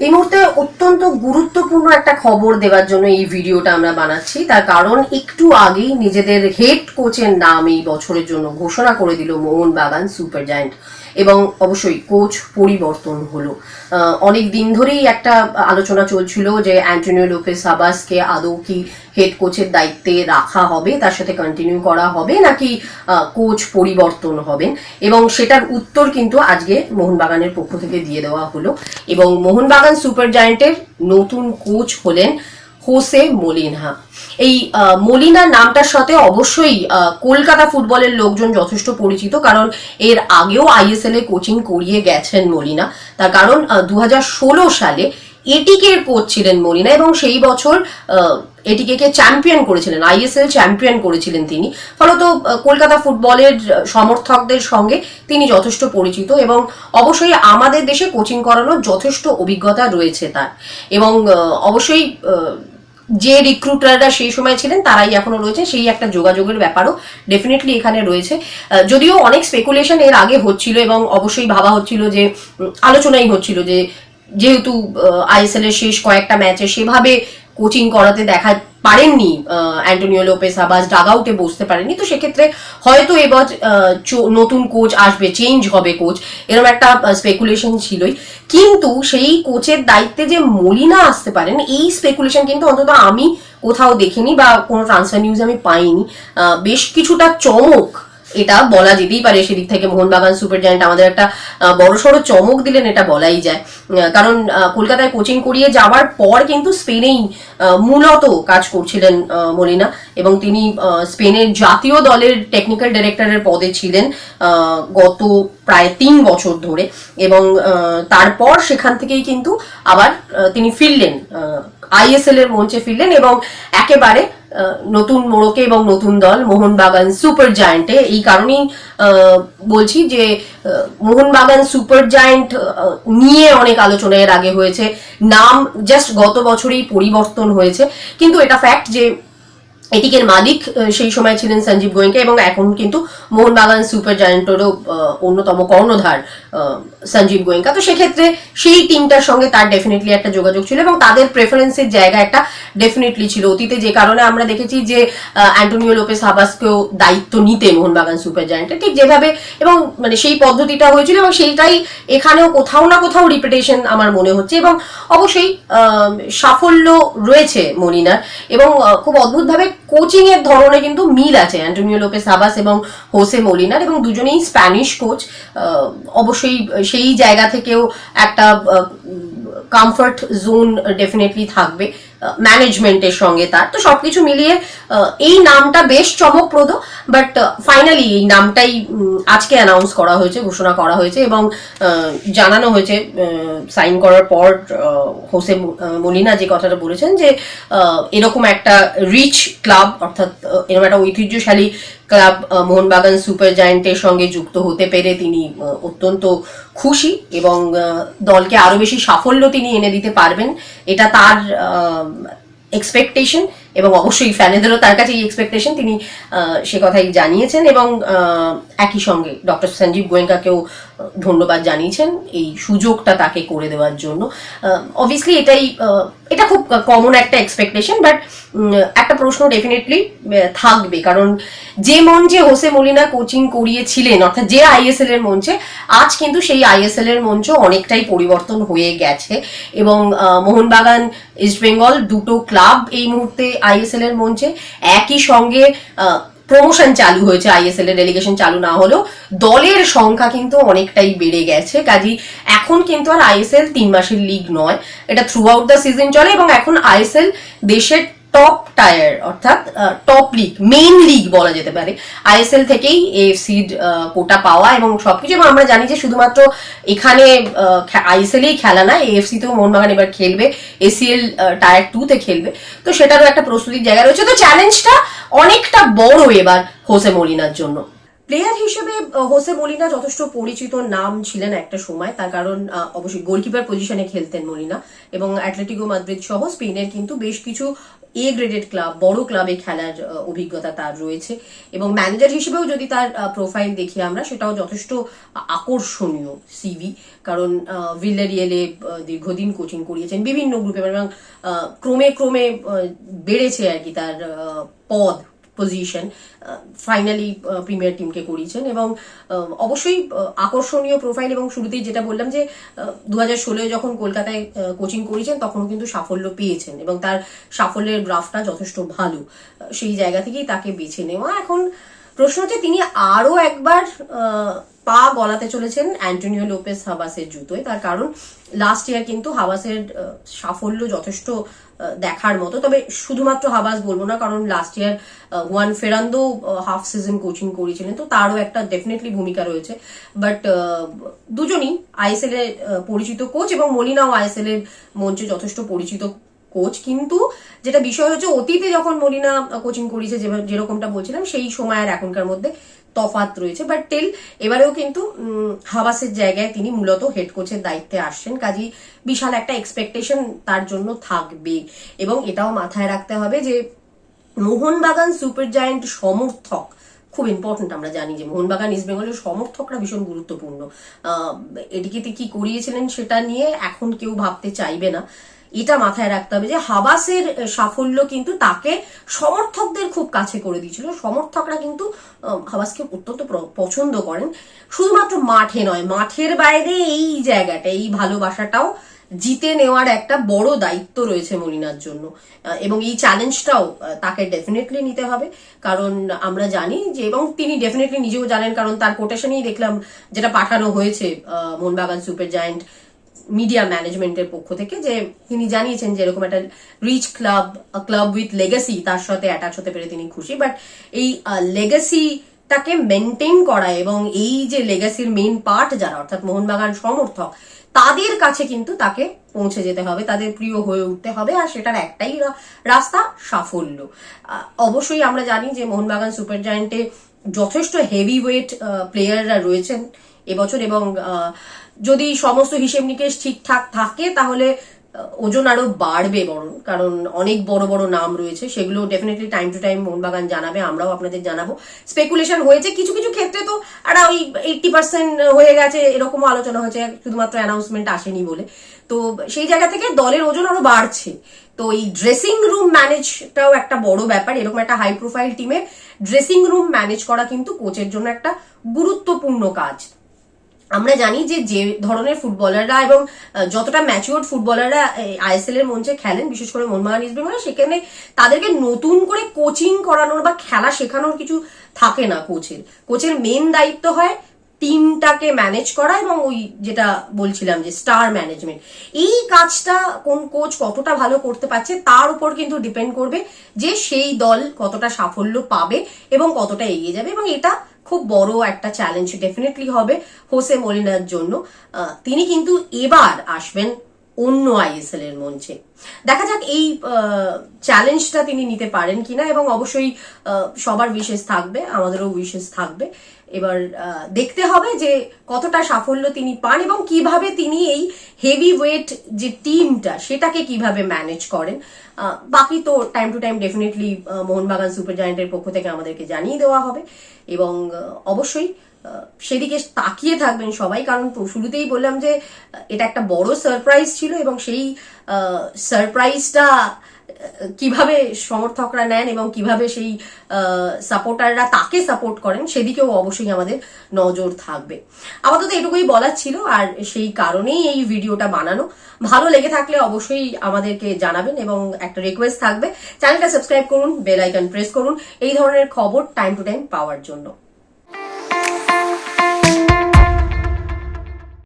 এই মুহূর্তে অত্যন্ত গুরুত্বপূর্ণ একটা খবর দেওয়ার জন্য এই ভিডিওটা আমরা বানাচ্ছি। তার কারণ একটু আগেই নিজেদের হেড কোচের নাম এই বছরের জন্য ঘোষণা করে দিল মোহন বাগান সুপার জায়ান্ট এবং অবশ্যই কোচ পরিবর্তন হলো। অনেক দিন ধরেই একটা আলোচনা চলছিল যে অ্যান্টনিও লোপেস সাবাসকে আদৌ কি হেড কোচের দায়িত্বে রাখা হবে, তার সাথে কন্টিনিউ করা হবে নাকি কোচ পরিবর্তন হবেন? এবং সেটার উত্তর কিন্তু আজকে মোহনবাগানের পক্ষ থেকে দিয়ে দেওয়া হলো। এবং মোহনবাগান সুপার জায়ান্টের নতুন কোচ হলেন হোসে মলিনহা। এই মলিনা নামটার সাথে অবশ্যই কলকাতা ফুটবলের লোকজন যথেষ্ট পরিচিত, কারণ এর আগেও আইএসএল এ কোচিং করিয়ে গেছেন মলিনা। তার কারণ দু হাজার ষোলো সালে এটিকে কোচ ছিলেন মলিনা এবং সেই বছর এটিকে কে চ্যাম্পিয়ন করেছিলেন আইএসএল চ্যাম্পিয়ন করেছিলেন তিনি। ফলত কলকাতা ফুটবলের সমর্থকদের সঙ্গে তিনি যথেষ্ট পরিচিত এবং অবশ্যই আমাদের দেশে কোচিং করানোর যথেষ্ট অভিজ্ঞতা রয়েছে তার। এবং অবশ্যই যে রিক্রুটাররা সেই সময় ছিলেন, তারাই এখনও রয়েছে। সেই একটা যোগাযোগের ব্যাপারও ডেফিনেটলি এখানে রয়েছে। যদিও অনেক স্পেকুলেশন এর আগে হচ্ছিল এবং অবশ্যই ভাবা হচ্ছিল যে আলোচনাই হচ্ছিল যে, যেহেতু আইএসএল এর শেষ কয়েকটা ম্যাচে সেভাবে কোচিং করাতে দেখা পারেননি অ্যান্টোনিও লোপেস আবাস ডাগ আউটে বসতে পারেননি। তো সেক্ষেত্রে হয়তো এবার নতুন কোচ আসবে চেঞ্জ হবে কোচ এরকম একটা স্পেকুলেশন ছিলই। কিন্তু সেই কোচের দায়িত্বে যে মলিনা আসতে পারেন, এই স্পেকুলেশন কিন্তু অন্তত আমি কোথাও দেখিনি বা কোনো ট্রান্সফার নিউজ আমি পাইনি। বেশ কিছুটা চমক এটা বলা যেতেই পারে সেদিক থেকে মোহনবাগান সুপার জায়ান্ট আমাদের একটা বড়সড় চমক দিলেন, এটা বলাই যায়। কারণ কলকাতায় কোচিং করিয়ে যাওয়ার পর কিন্তু স্পেনেই মূলত কাজ করছিলেন মলিনা এবং তিনি স্পেনের জাতীয় দলের টেকনিক্যাল ডিরেক্টরের পদে ছিলেন গত প্রায় তিন বছর ধরে এবং তারপর সেখান থেকেই কিন্তু আবার তিনি ফিরলেন আইএসএল এর মঞ্চে ফিরলেন এবং একেবারে নতুন মোড়কে এবং নতুন দল মোহনবাগান সুপার জায়েন্টে। এই কারণেই বলছি যে মোহনবাগান সুপার জায়েন্ট নিয়ে অনেক আলোচনা এর আগে হয়েছে। নাম জাস্ট গত বছরেই পরিবর্তন হয়েছে। কিন্তু এটা ফ্যাক্ট যে এটিকের মালিক সেই সময় ছিলেন সঞ্জীব গোয়েঙ্কা এবং এখন কিন্তু মোহনবাগান সুপার জায়ান্টেরও অন্যতম কর্ণধার সঞ্জীব গোয়েঙ্কা। তো সেক্ষেত্রে সেই টিমটার সঙ্গে তার ডেফিনেটলি একটা যোগাযোগ ছিল এবং তাদের প্রেফারেন্সের জায়গা একটা ডেফিনেটলি ছিল। অতীতে যে কারণে আমরা দেখেছি যে অ্যান্টোনিও লোপেস হাবাসকেও দায়িত্ব নিতে মোহনবাগান সুপার জায়ান্টে। ঠিক যেভাবে এবং মানে সেই পদ্ধতিটা হয়েছিল এবং সেইটাই এখানেও কোথাও না কোথাও রিপিটেশন আমার মনে হচ্ছে এবং অবশ্যই সাফল্য রয়েছে মনিনার এবং খুব অদ্ভুতভাবে কোচিং এর ধরনে কিন্তু মিল আছে। অ্যান্টোনিও লোপে সাবাস এবং হোসে মলিনার এবং দুজনেই স্প্যানিশ কোচ অবশ্যই সেই জায়গা থেকেও একটা কমফর্ট জোন ডেফিনেটলি থাকবে। ম্যানেজমেন্টের সঙ্গে তার। তো সবকিছু মিলিয়ে এই নামটা বেশ চমকপ্রদ বাট ফাইনালি এই নামটাই আজকে অ্যানাউন্স করা হয়েছে, ঘোষণা করা হয়েছে এবং জানানো হয়েছে সাইন করার পর হোসে মলিনা যে কথাটা বলেছেন যে এরকম একটা রিচ ক্লাব অর্থাৎ এরকম একটা ঐতিহ্যশালী ক্লাব মোহনবাগান সুপার জায়েন্টের সঙ্গে যুক্ত হতে পেরে তিনি অত্যন্ত খুশি এবং দলকে আরও বেশি সাফল্য তিনি এনে দিতে পারবেন। এটা তার এক্সপেকটেশন এবং অবশ্যই ফ্যানেদেরও তার কাছে এই এক্সপেকটেশন তিনি সে কথাই জানিয়েছেন এবং একই সঙ্গে ডক্টর সঞ্জীব গোয়েঙ্কাকেও ধন্যবাদ জানিয়েছেন এই সুযোগটা তাকে করে দেওয়ার জন্য। অবভিয়াসলি এটাই এটা খুব কমন একটা এক্সপেকটেশন বাট একটা প্রশ্ন ডেফিনেটলি থাকবে। কারণ যে মঞ্চে হোসে মলিনা কোচিং করিয়েছিলেন, অর্থাৎ যে আইএসএল এর মঞ্চে, আজ কিন্তু সেই আইএসএল এর মঞ্চ অনেকটাই পরিবর্তন হয়ে গেছে। এবং মোহনবাগান, ইস্ট বেঙ্গল দুটো ক্লাব এই মুহূর্তে আইএসএল এর মঞ্চে একই সঙ্গে প্রমোশন চালু হয়েছে, আইএসএল এর ডেলিগেশন চালু না হলেও দলের সংখ্যা কিন্তু অনেকটাই বেড়ে গেছে। কাজী এখন কিন্তু আর আইএসএল তিন মাসের লিগ নয়। এটা থ্রু আউট দ্য সিজন চলে এবং এখন আইএসএল দেশের টপ টায়ার অর্থাৎ টপ লিগ মেইন লিগ বলা যেতে পারে। আইএসএল থেকেই এএফসি কোটা পাওয়া এবং সবকিছু, এবং আমরা জানি যে শুধুমাত্র এখানে আইএসএলেই খেলা না এএফসি তেও মোহনবাগান এবার খেলবে এসিএল টায়ার টু তে খেলবে। তো সেটারও একটা প্রস্তুতির জায়গা রয়েছে। তো চ্যালেঞ্জটা অনেকটা বড় এবার হোসে মলিনার জন্য। প্লেয়ার হিসেবে হোসে মলিনা যথেষ্ট পরিচিত নাম ছিলেন একটা সময়। তার কারণ অবশ্যই গোলকিপার পজিশনে খেলতেন মলিনা এবং অ্যাটলেটিকো মাদ্রিদ সহ স্পেনের কিন্তু বেশ কিছু এ গ্রেডেড ক্লাব বড় ক্লাবে খেলার অভিজ্ঞতা তার রয়েছে। এবং ম্যানেজার হিসেবেও যদি তার প্রোফাইল দেখি আমরা, সেটাও যথেষ্ট আকর্ষণীয় সিভি কারণ ভিল্লারিয়েলে দীর্ঘদিন কোচিং করিয়েছেন বিভিন্ন গ্রুপে এবং ক্রমে ক্রমে বেড়েছে আর কি তার পদ পজিশন ফাইনালি প্রিমিয়ার টিমকে করিয়েছেন এবং অবশ্যই আকর্ষণীয় প্রোফাইল এবং শুরুতেই যেটা বললাম যে দু হাজার ষোলোয় যখন কলকাতায় কোচিং করিয়েছেন তখনও কিন্তু সাফল্য পেয়েছেন এবং তার সাফল্যের গ্রাফটা যথেষ্ট ভালো। সেই জায়গা থেকেই তাকে বেছে নেওয়া। এখন প্রশ্ন হচ্ছে, তিনি আরও একবার পা গলাতে চলেছেন অ্যান্টোনিও লোপেস হাবাসের জুতোয়। তার কারণ লাস্ট ইয়ার কিন্তু হাবাসের সাফল্য যথেষ্ট দেখার মতো। তবে শুধুমাত্র হাবাস বলব না, কারণ last year one Ferrando half season coaching করেছিলেন। তো তারও একটা ডেফিনেটলি ভূমিকা রয়েছে। বাট দুজনই আইএসএল এর পরিচিত কোচ এবং মলিনাও আইএসএল এর মঞ্চে যথেষ্ট পরিচিত কোচ কিন্তু যেটা বিষয় হচ্ছে অতীতে যখন মলিনা কোচিং করিয়েছে যেরকমটা বলছিলাম, সেই সময় আর এখনকার মধ্যে তফাত রয়েছে। বাট টেল এবারেও কিন্তু হাবাসের জায়গায় তিনি মূলত হেড কোচের দায়িত্বে আসছেন। কাজী বিশাল একটা এক্সপেকটেশন তার জন্য থাকবে। এবং এটাও মাথায় রাখতে হবে যে মোহনবাগান সুপার জায়েন্ট সমর্থক, খুব ইম্পর্টেন্ট আমরা জানি যে মোহনবাগান ইস্ট বেঙ্গলের সমর্থকরা ভীষণ গুরুত্বপূর্ণ। এদিকে কি করিয়েছিলেন সেটা নিয়ে এখন কেউ ভাবতে চাইবে না। এটা মাথায় রাখতে হবে যে হাবাসের সাফল্য কিন্তু তাকে সমর্থকদের খুব কাছে করে দিয়েছিল। সমর্থকরা কিন্তু হাবাসকে অত্যন্ত পছন্দ করেন। শুধুমাত্র মাঠে নয়, মাঠের বাইরে এই জায়গাটা, এই ভালোবাসাটাও জিতে নেওয়ার একটা বড় দায়িত্ব রয়েছে মলিনার জন্য। এবং এই চ্যালেঞ্জটাও তাকে ডেফিনেটলি নিতে হবে। কারণ আমরা জানি যে, এবং তিনি ডেফিনেটলি নিজেও জানেন, কারণ তার কোটেশনেই দেখলাম, যেটা পাঠানো হয়েছে মোহনবাগান সুপার জায়েন্ট মিডিয়া ম্যানেজমেন্টের পক্ষ থেকে যে তিনি জানিয়েছেন যে এরকম একটা rich club club with legacy তার সাথে অ্যাটাচ হতে পেরে তিনি খুশি। বাট এই লেগাসিটাকে মেনটেন করা এবং এই যে লেগাসির মেন পার্ট যারা, অর্থাৎ মোহনবাগান সমর্থক, তাদের কাছে কিন্তু তাকে পৌঁছে যেতে হবে, তাদের প্রিয় হয়ে উঠতে হবে আর সেটার একটাই রাস্তা সাফল্য। অবশ্যই আমরা জানি যে মোহনবাগান সুপার জায়েন্টে যথেষ্ট হেভি ওয়েট প্লেয়াররা রয়েছেন। এবছর এবং যদি সমস্ত হিসেব নিকেশ ঠিকঠাক থাকে, তাহলে ওজন আরও বাড়বে বরং। কারণ অনেক বড় বড় নাম রয়েছে, সেগুলো definitely time to time Mohun Bagan জানাবে, আমরাও আপনাদের জানাব। স্পেকুলেশন হয়েছে, কিছু কিছু ক্ষেত্রে তো একটা ওই এইটটি পার্সেন্ট হয়ে গেছে, এরকমও আলোচনা হয়েছে, শুধুমাত্র অ্যানাউন্সমেন্ট আসেনি বলে। তো সেই জায়গা থেকে দলের ওজন আরও বাড়ছে। তো এই ড্রেসিং রুম ম্যানেজটাও একটা বড় ব্যাপার, এরকম একটা হাই প্রোফাইল টিমের ড্রেসিং রুম ম্যানেজ করা কিন্তু কোচের জন্য একটা গুরুত্বপূর্ণ কাজ। আমরা জানি যে যে ধরনের ফুটবলাররা এবং যতটা ম্যাচিওর ফুটবলাররা আইএসএল এর মঞ্চে খেলেন, বিশেষ করে মোহনবাগান ইস্ট সেখানে তাদেরকে নতুন করে কোচিং করানোর বা খেলা শেখানোর কিছু থাকে না কোচের কোচের মেন দায়িত্ব হয় টিমটাকে ম্যানেজ করা এবং ওই যেটা বলছিলাম যে স্টার ম্যানেজমেন্ট এই কাজটা কোন কোচ কতটা ভালো করতে পারছে তার উপর কিন্তু ডিপেন্ড করবে যে সেই দল কতটা সাফল্য পাবে এবং কতটা এগিয়ে যাবে এবং এটা খুব বড় একটা চ্যালেঞ্জ ডেফিনেটলি হবে হোসে মলিনার জন্য। তিনি কিন্তু এবার আসবেন অন্য আইএসএল এর মঞ্চে। দেখা যাক এই চ্যালেঞ্জটা তিনি নিতে পারেন কিনা এবং অবশ্যই সবার উইশেস থাকবে, আমাদেরও উইশেস থাকবে। এবার দেখতে হবে যে কতটা সাফল্য তিনি পান এবং কীভাবে তিনি এই হেভি ওয়েট যে টিমটা সেটাকে কীভাবে ম্যানেজ করেন। বাকি তো time to time definitely Mohun Bagan super জায়েন্টের পক্ষ থেকে আমাদেরকে জানিয়ে দেওয়া হবে এবং অবশ্যই সেদিকে তাকিয়ে থাকবেন সবাই। কারণ শুরুতেই বললাম যে এটা একটা বড় সারপ্রাইজ ছিল এবং সেই সারপ্রাইজটা কীভাবে সমর্থকরা নেন এবং কীভাবে সেই সাপোর্টাররা তাকে সাপোর্ট করেন, সেদিকেও অবশ্যই আমাদের নজর থাকবে। আপাতত এটুকুই বলার ছিল, আর সেই কারণেই এই ভিডিওটা বানানো। ভালো লেগে থাকলে অবশ্যই আমাদেরকে জানাবেন এবং একটা রিকোয়েস্ট থাকবে। চ্যানেলটা সাবস্ক্রাইব করুন বেল আইকন প্রেস করুন। এই ধরনের খবর টাইম টু টাইম পাওয়ার জন্য।